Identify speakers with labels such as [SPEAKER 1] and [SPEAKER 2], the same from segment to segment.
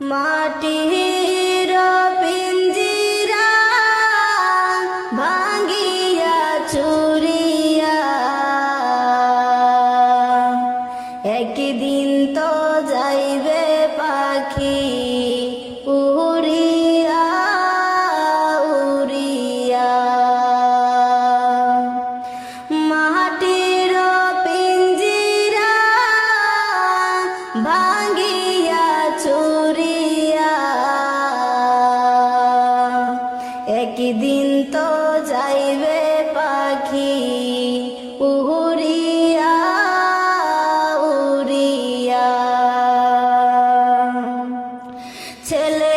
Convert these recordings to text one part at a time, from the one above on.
[SPEAKER 1] মাটি একদিন তো যাইবে পাখি উহুরিয়া উড়িয়া। ছেলে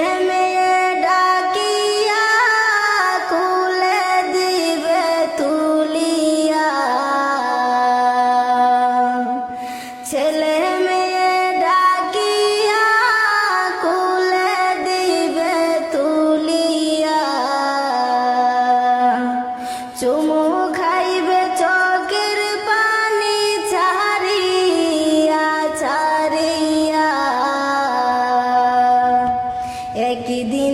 [SPEAKER 1] একদিন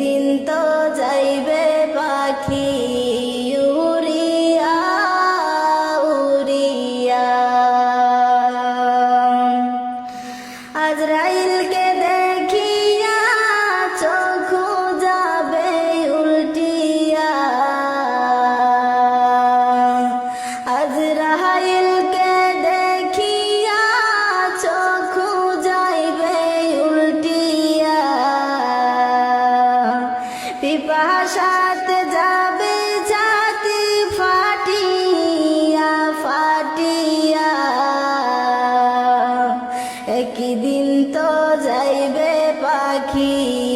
[SPEAKER 1] দিন তো যাইবে পাখি উড়িয়া উড়িয়া। আজরাইলকে পাখি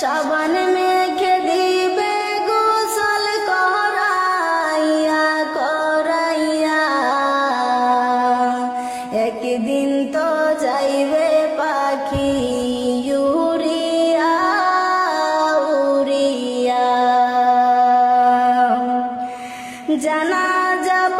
[SPEAKER 1] সাবান মেখে দিবে গোসল করাইয়া করাইয়া। একদিন তো যাইবে পাখি উড়িয়া উড়িয়া। জানা যাব